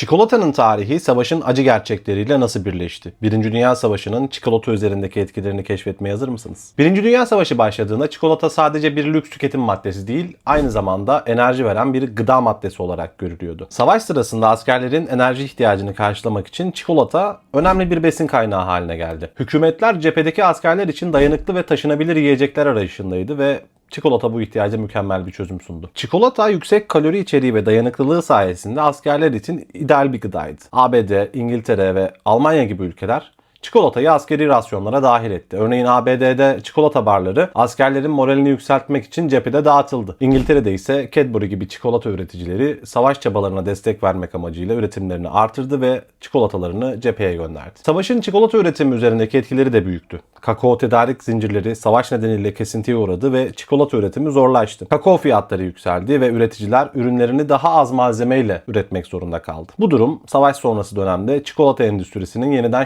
Çikolatanın tarihi savaşın acı gerçekleriyle nasıl birleşti? Birinci Dünya Savaşı'nın çikolata üzerindeki etkilerini keşfetmeye hazır mısınız? Birinci Dünya Savaşı başladığında çikolata sadece bir lüks tüketim maddesi değil, aynı zamanda enerji veren bir gıda maddesi olarak görülüyordu. Savaş sırasında askerlerin enerji ihtiyacını karşılamak için çikolata önemli bir besin kaynağı haline geldi. Hükümetler cephedeki askerler için dayanıklı ve taşınabilir yiyecekler arayışındaydı ve Çikolata bu ihtiyaca mükemmel bir çözüm sundu. Çikolata yüksek kalori içeriği ve dayanıklılığı sayesinde askerler için ideal bir gıdaydı. ABD, İngiltere ve Almanya gibi ülkeler çikolatayı askeri rasyonlara dahil etti. Örneğin ABD'de çikolata barları askerlerin moralini yükseltmek için cephede dağıtıldı. İngiltere'de ise Cadbury gibi çikolata üreticileri savaş çabalarına destek vermek amacıyla üretimlerini artırdı ve çikolatalarını cepheye gönderdi. Savaşın çikolata üretimi üzerindeki etkileri de büyüktü. Kakao tedarik zincirleri savaş nedeniyle kesintiye uğradı ve çikolata üretimi zorlaştı. Kakao fiyatları yükseldi ve üreticiler ürünlerini daha az malzemeyle üretmek zorunda kaldı. Bu durum savaş sonrası dönemde çikolata endüstrisinin yeniden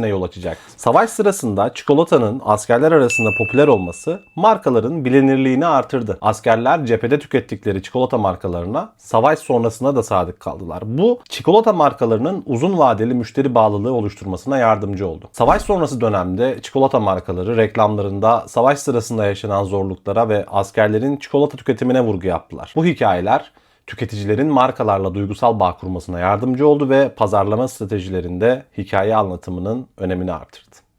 şekillenmesine yol açacaktı. Savaş sırasında çikolatanın askerler arasında popüler olması markaların bilinirliğini artırdı. Askerler cephede tükettikleri çikolata markalarına savaş sonrasında da sadık kaldılar. Bu çikolata markalarının uzun vadeli müşteri bağlılığı oluşturmasına yardımcı oldu. Savaş sonrası dönemde çikolata markaları reklamlarında savaş sırasında yaşanan zorluklara ve askerlerin çikolata tüketimine vurgu yaptılar. Bu hikayeler tüketicilerin markalarla duygusal bağ kurmasına yardımcı oldu ve pazarlama stratejilerinde hikaye anlatımının önemini artırdı.